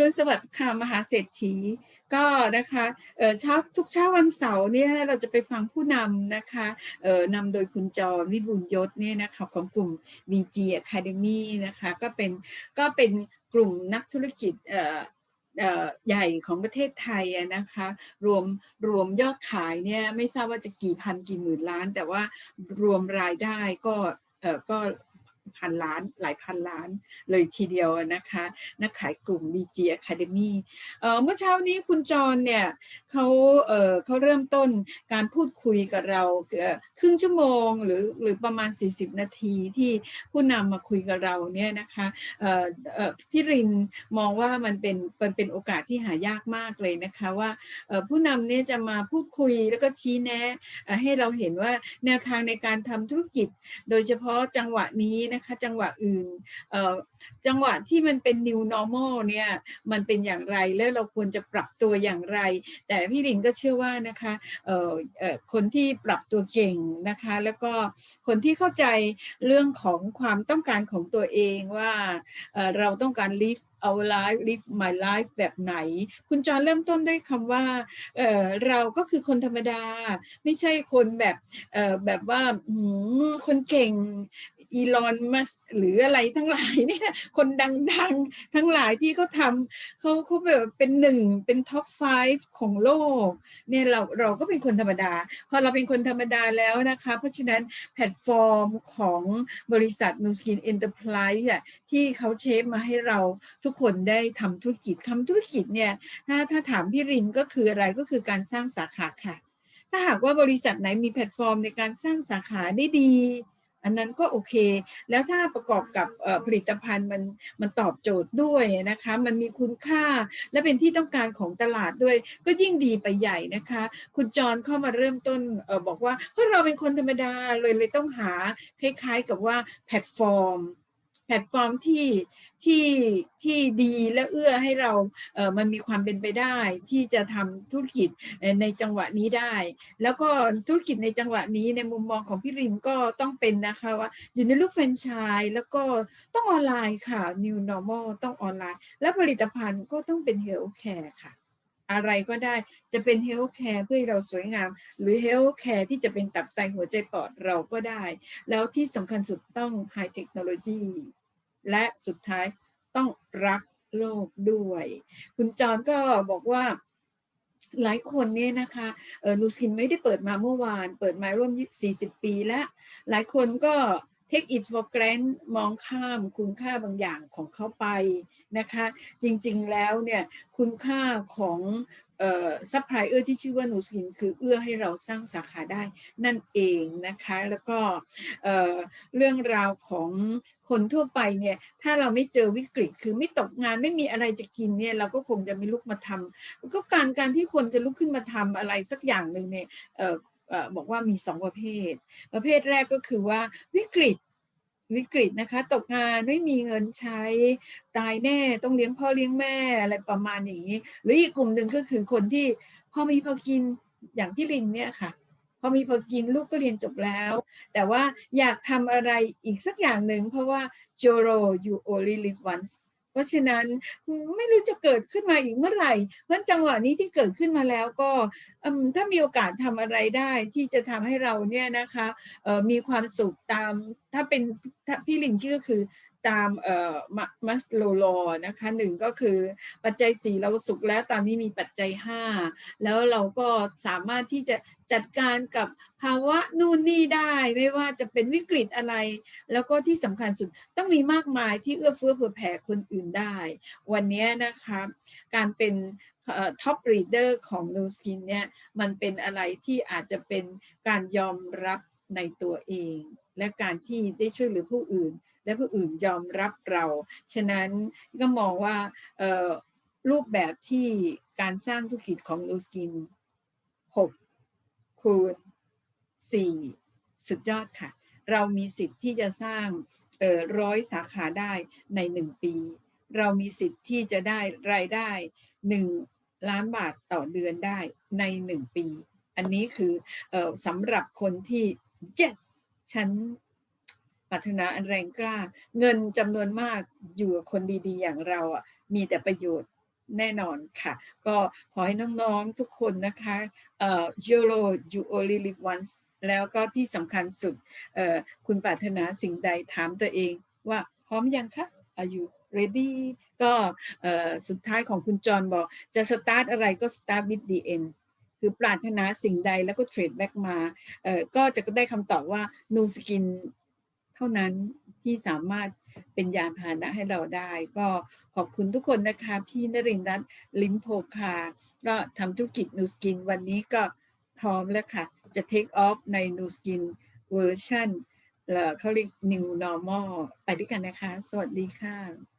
รุณสวัสดิ์ค่ะมหาเศรษฐี ก็นะคะเออเช้าทุกเช้าวันเสาร์เนี่ยเราจะไปฟังผู้นำนะคะเออนำโดยคุณจอวิบุญยศเนี่ยนะคะของกลุ่ม BG Academy นะคะก็เป็นก็เป็นกลุ่มนักธุรกิจเอ่อใหญ่ของประเทศไทยนะคะรวมรวมยอดขายเนี่ยไม่ทราบว่าจะกี่พันกี่หมื่นล้าน แต่ว่ารวมรายได้ก็เออก็ พันล้าน หลายพันล้านเลยทีเดียวนะคะ นักขายกลุ่ม BG Academy เเมื่อเช้านี้คุณจรเนี่ยเขาเเขาเริ่มต้นการพูดคุยกับเราครึ่งชั่วโมงหรือหรือประมาณ 40 นาทีที่ผู้นำมาคุยกับเราเนี่ยนะคะพี่รินมองว่ามันเป็นมันเป็นโอกาสที่หายากมากเลยนะคะว่าผู้นำเนี่ยจะมาพูดคุยแล้วก็ชี้แนะให้เราเห็นว่าแนวทางในการทำธุรกิจ โดยเฉพาะจังหวะนี้นะนะคะจังหวะอื่นจังหวะที่มันเป็น new normal เนี่ยมันเป็นอย่างไรแล้วเราควรจะปรับตัวอย่างไร แต่พี่ลินก็เชื่อว่านะคะคนที่ปรับตัวเก่งนะคะแล้วก็คนที่เข้าใจเรื่องของความต้องการของตัวเองว่าเราต้องการ live our life live my life แบบไหน คุณจอนเริ่มต้นด้วยคำว่าเเราก็คือคนธรรมดา ไม่ใช่คนแบบแบบว่าคนเก่งอีลอนมัสหรืออะไรทั้งหลายเนี่ยคนดังๆ ทั้งหลายที่เขาทำเขาเขาแบบเป็นหนึ่งเป็นท็อป 5 ของโลกเนี่ยเราเราก็เป็นคนธรรมดา พอเราเป็นคนธรรมดาแล้วนะคะ เพราะฉะนั้นแพลตฟอร์มของบริษัทนูสกินเอ็นเตอร์ไพรส์อะที่เขาเชฟมาให้เราทุุกคนได้ทำธุรกิจทำธุรกิจเนี่ยถ้าถ้าถามพี่รินก็คืออะไรก็คือการสร้างสาขาค่ะ ถ้าหากว่าบริษัทไหนมีแพลตฟอร์มในการสร้างสาขาได้ดี อันนั้นก็โอเค แล้วถ้าประกอบกับผลิตภัณฑ์มันมันตอบโจทย์ด้วยนะคะ มันมีคุณค่าและเป็นที่ต้องการของตลาดด้วย ก็ยิ่งดีไปใหญ่นะคะ คุณจรเข้ามาเริ่มต้นออบอกว่าเพราะเราเป็นคนธรรมดาเลยเลยต้องหาคล้ายๆกับว่าแพลตฟอร์ม แพลตฟอร์มที่ที่ที่ดีและเอื้อให้เราเออมันมีความเป็นไปได้ที่จะทำธุรกิจในจังหวะนี้ได้ แล้วก็ธุรกิจในจังหวะนี้ในมุมมองของพี่รินก็ต้องเป็นนะคะว่าอยู่ในลูกแฟรนไชส์แล้วก็ต้องออนไลน์ค่ะ new normal ต้องออนไลน์ และผลิตภัณฑ์ก็ต้องเป็น health care ค่ะอะไรก็ได้จะเป็นเฮลท์แคร์เพื่อให้เราสวยงาม หรือเฮลท์แคร์ที่จะเป็นตับไตหัวใจปอดเราก็ได้ แล้วที่สำคัญสุดต้องไฮเทคโนโลยี และสุดท้ายต้องรักโลกด้วย คุณจอนก็บอกว่าหลายคนเนี่ยนะคะเออนูสกินไม่ได้เปิดมาเมื่อวาน เปิดมาร่วม 40 ปีแล้ว หลายคนก็ take it for granted มองข้ามคุณค่าบางอย่างของเขาไปนะคะ จริงๆแล้วเนี่ยคุณค่าของ ซัพพลายเออร์ที่ชื่อว่านูสกินคือเอื้อให้เราสร้างสาขาได้นั่นเองนะคะแล้วก็เเรื่องราวของคนทั่วไปเนี่ยถ้าเราไม่เจอวิกฤตคือไม่ตกงานไม่มีอะไรจะกินเนี่ยเราก็คงจะไม่ลุกมาทำก็การการที่คนจะลุกขึ้นมาทำอะไรสักอย่างหนึ่งเนี่ยบอกว่ามีสองประเภท ประเภทแรกก็คือว่าวิกฤต วิกฤตนะคะ ตกงานไม่มีเงินใช้ตายแน่ต้องเลี้ยงพ่อเลี้ยงแม่อะไรประมาณอย่างนี้ หรืออีกกลุ่มหนึ่งก็คือคนที่พอมีพอกินอย่างพี่ลินเนี่ยค่ะ พอมีพอกินลูกก็เรียนจบแล้ว แต่ว่าอยากทำอะไรอีกสักอย่างหนึ่งเพราะว่า Joro you only live once ราะฉะนั้นไม่รู้จะเกิดขึ้นมาอีกเมื่อไหร่เพราะจังหวะนี้ที่เกิดขึ้นมาแล้วก็ถ้ามีโอกาสทำอะไรได้ที่จะทำให้เราเนี่ยนะคะมีความสุขตามถ้าเป็นพี่ลิงก็คือ ตามเอ่อมัสโลโลนะคะหนึ่งก็คือปัจจัยสี่เราสุขแล้วตอนนี้มีปัจจัยห้าแล้วเราก็สามารถที่จะจัดการกับภาวะนู่นนี่ได้ไม่ว่าจะเป็นวิกฤตอะไร แล้วก็ที่สำคัญสุดต้องมีมากมายที่เอื้อเฟื้อเผื่อแผ่คนอื่นได้ วันนี้นะคะการเป็นท็อปรีเดอร์ของ n ูสกินเนี่ยมันเป็นอะไรที่อาจจะเป็นการยอมรับในตัวเอง และการที่ได้ช่วยเหลือผู้อื่น และผู้อื่นยอมรับเรา ฉะนั้นก็มองว่ารูปแบบที่การสร้างธุรกิจของนูสกิน 6 คูณ 4 สุดยอดค่ะ เรามีสิทธิ์ที่จะสร้างร้อยสาขาได้ในหนึ่งปี เรามีสิทธิ์ที่จะได้รายได้หนึ่งล้านบาทต่อเดือนได้ในหนึ่งปี อันนี้คืออสำหรับคนที่ yes ฉันปรารถนาอันแรงกล้า เงินจำนวนมากอยู่กับคนดีๆ อย่างเราอะมีแต่ประโยชน์แน่นอนค่ะ ก็ขอให้น้องๆทุกคนนะคะเอ่อ YOLO you only live once แล้วก็ที่สำคัญสุดเอ่อคุณปรารถนาสิ่งใดถามตัวเองว่าพร้อมยังคะ Are you ready ก็เอ่อสุดท้ายของคุณจอนบอกจะสตาร์ทอะไรก็ start with the end คือปรารถนาสิ่งใดแล้วก็เทรดแบ็กมาเอ่อก็จะได้คำตอบว่านูสกินเท่านั้นที่สามารถเป็นยานพาหนะให้เราได้ ก็ขอบคุณทุกคนนะคะ พี่นรินทร์รัตน์ลิมโพคา ก็ทำธุรกิจนูสกินวันนี้ก็พร้อมแล้วค่ะ จะ take off ในนูสกินเวอร์ชันเขาเรียก new normal ไปด้วยกันนะคะ สวัสดีค่ะ